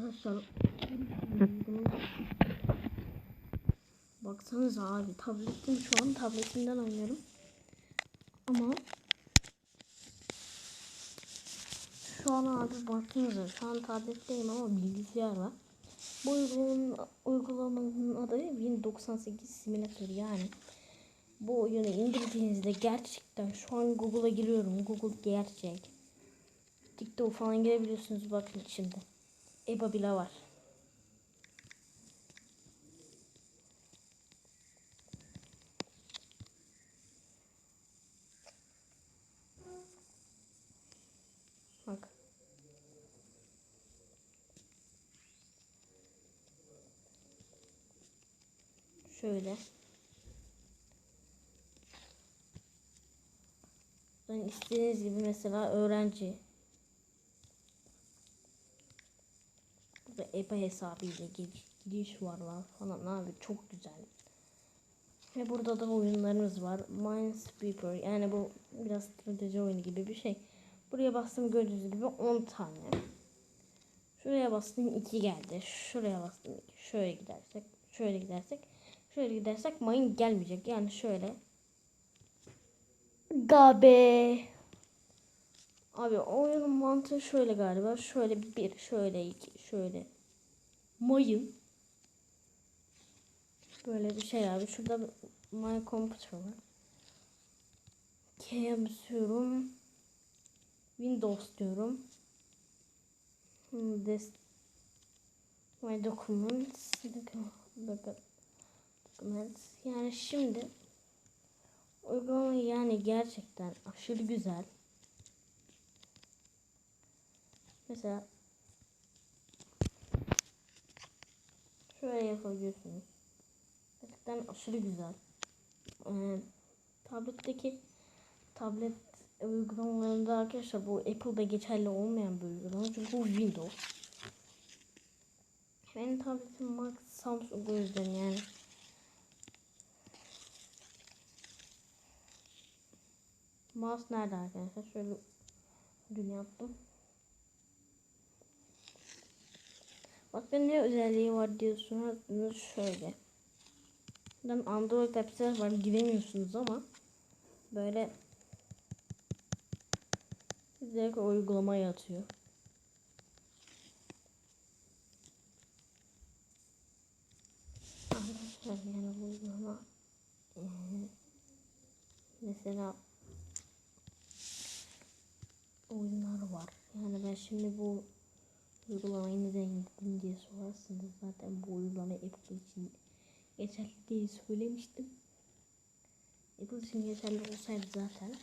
Arkadaşlar Baksanıza abi tabletim şu an tabletimden oynuyorum. Ama şu an abi baksanıza şu an tabletteyim ama bilgisayar var. Bu uygulamanın, uygulamanın adı Win98 Simulator yani. Bu oyunu indirdiğinizde gerçekten şu an Google'a giriyorum. Google gerçek. TikTok falan girebiliyorsunuz bakın şimdi. EBA bile var. Bak. Şöyle. Ben istediğiniz gibi mesela öğrenci Burada EBA hesabıyla giriş, giriş var var falan abi çok güzel. Ve burada da oyunlarımız var. Minesweeper yani bu biraz strateji oyunu gibi bir şey. Buraya bastım gördüğünüz gibi 10 tane. Şuraya bastım 2 geldi. Şuraya bastım 2. Şöyle gidersek, şöyle gidersek, şöyle gidersek mine gelmeyecek. Yani şöyle. Gabe. Abi oyunun mantığı şöyle galiba. Şöyle bir, şöyle iki, şöyle. Mayın. Böyle bir şey abi. Şurada my computer var. K'ye basıyorum. Windows diyorum. This my documents. Documents. Yani şimdi uygulama yani gerçekten aşırı güzel. Mesela şöyle yapabiliyorsunuz. Gerçekten aşırı güzel. Ee, tabletteki tablet uygulamalarında arkadaşlar bu Apple'da geçerli olmayan bir uygulama. Çünkü bu Windows. Benim tabletim Mac Samsung o yüzden yani. Mouse nerede arkadaşlar? Şöyle dün yaptım. Başka ne özelliği var diyorsunuz şöyle. Ben Android app'ler var giremiyorsunuz ama böyle direkt uygulamaya atıyor. Arkadaşlar yani uygulama ee, mesela oyunlar var. Yani ben şimdi bu uygulamayı neden indirdim diye sorarsınız. Zaten bu uygulama Apple için geçerli diye söylemiştim. Apple için geçerli olsaydı zaten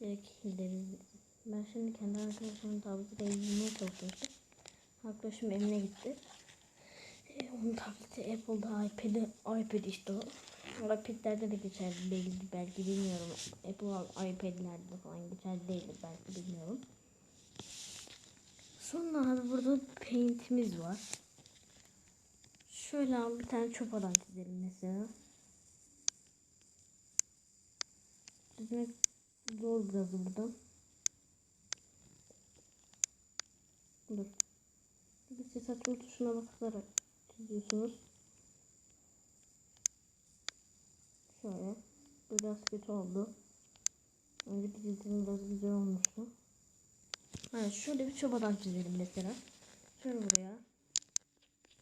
direkt indirirdim. Ben şimdi kendi arkadaşımın tabletiyle ilgilenmeye çalışmıştım. Arkadaşım evine gitti. E, onun tableti Apple'da iPad'i iPad işte o. iPad'lerde de geçerli belki, belki bilmiyorum. Apple iPad'lerde falan geçerli değildir belki bilmiyorum. Sonra burada paint'imiz var. Şöyle abi bir tane çöp adam çizelim mesela. Çizmek zor biraz burada. Dur. Bir ses açma tuşuna basarak çiziyorsunuz. Şöyle. Biraz kötü oldu. Önceki çizdiğim biraz güzel olmuştu. Evet şöyle bir çobadan çizelim mesela. Şöyle buraya.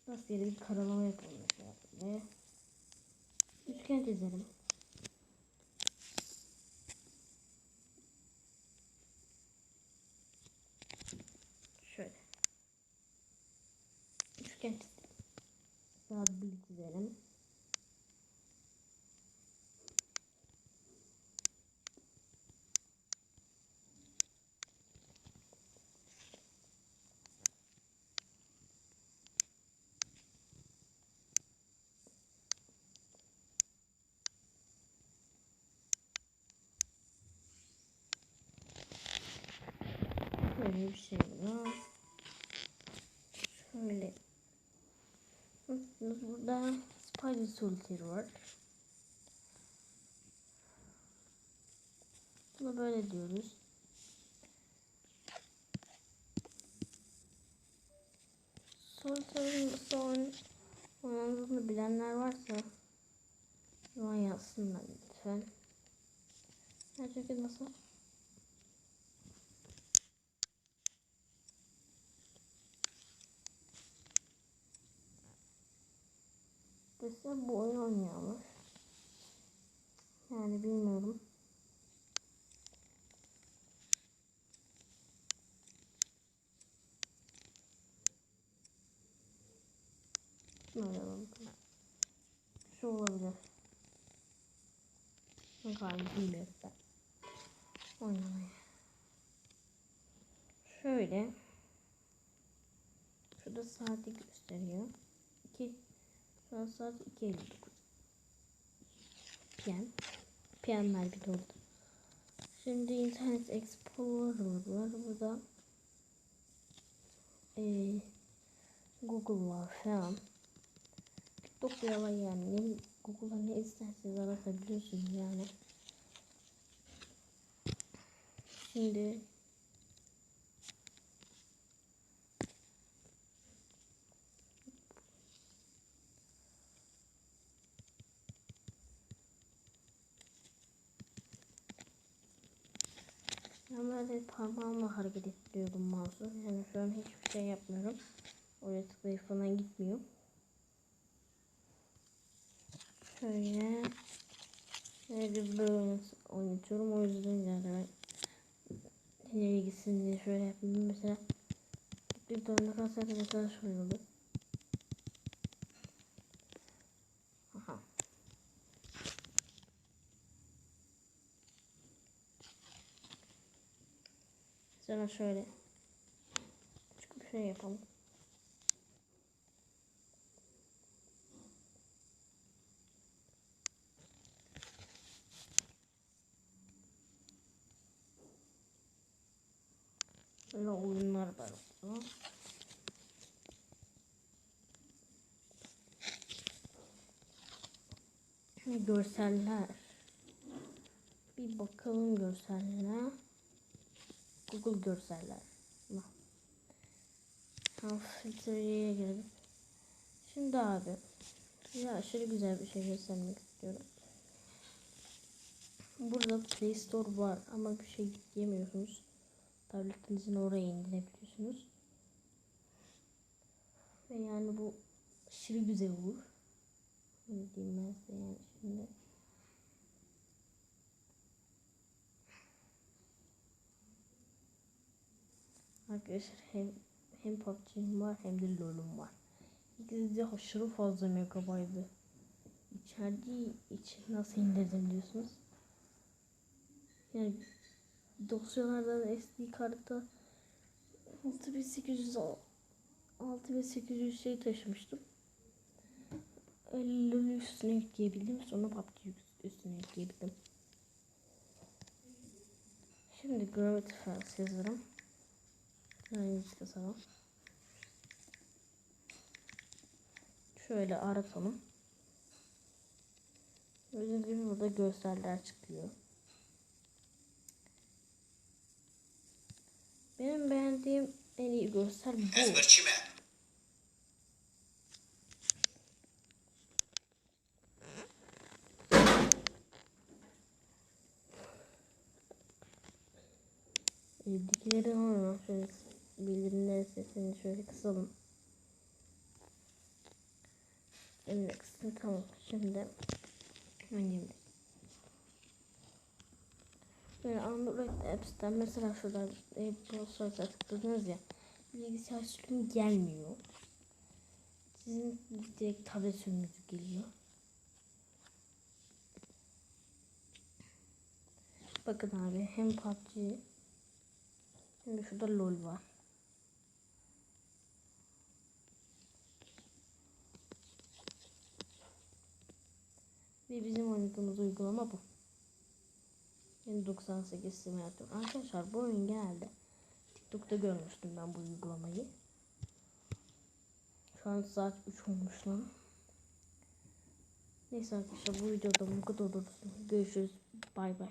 Rastgele bir karalama yapalım mesela. Ve üçgen çizelim. Şöyle. Üçgen çizelim. Daha bir çizelim. Böyle bir şey var. Şöyle. Burada Spider Solitaire var. Buna böyle diyoruz. Sorun son oynandığını bilenler varsa şu an yazsınlar lütfen. Gerçekten nasıl? Desem bu oyun oynuyormuş. Yani bilmiyorum. Şunu oynayalım. Şu olabilir. Kadar bilmiyorum ben. Oynamaya. Şöyle. Şurada saati gösteriyor. 2 şu an saat 2.59. PM. PM'ler bir orada. Şimdi Internet Explorer var. Burada ee, Google var falan. TikTok ya var yani. Ne, Google'da ne isterseniz aratabiliyorsunuz yani. Şimdi Böyle parmağımla hareket ettiriyordum mouse'u. Yani şu an hiçbir şey yapmıyorum. Oraya tıklayıp falan gitmiyor. Şöyle Şöyle böyle oynatıyorum. O yüzden yani ben nereye gitsin diye şöyle yapayım. Mesela bir dönme kalsaydı mesela şöyle olur. Sonra şöyle küçük bir şey yapalım. Böyle oyunlar var. Görseller. Bir bakalım görsellerine. Google görseller. Ha, filtreye girdim. Şimdi abi size aşırı güzel bir şey göstermek istiyorum. Burada Play Store var ama bir şey diyemiyorsunuz. Tabletinizin oraya indirebiliyorsunuz. Ve yani bu aşırı güzel olur. Ne diyeyim ben size yani şimdi. Arkadaşlar hem hem PUBG'm var hem de LoL'um var. İkisi de aşırı fazla megabaydı. İçerdiği için nasıl indirdim diyorsunuz. Yani dosyalardan SD kartta 6800 6800 şey taşımıştım. 50 üstüne yükleyebildim. Sonra PUBG üstüne yükleyebildim. Şimdi Gravity Falls yazarım. Hangisi yazalım? Şöyle aratalım. Gördüğünüz gibi burada görseller çıkıyor. Benim beğendiğim en iyi görsel bu. Ezberçime. Evdekileri ama şöyle bildirimlerin sesini şöyle kısalım. Evet kısım tamam. Şimdi oynayayım. Böyle Android Apps'ten mesela şurada Browser'a tıkladınız ya bilgisayar sürümü gelmiyor. Sizin direkt tablet sürümünüz geliyor. Bakın abi hem PUBG hem de şurada LOL var. Ve bizim oynadığımız uygulama bu. Yani 98 simülatör. Arkadaşlar bu oyun geldi. TikTok'ta görmüştüm ben bu uygulamayı. Şu an saat 3 olmuş lan. Neyse arkadaşlar bu videoda bu kadar olsun. Görüşürüz. Bay bay.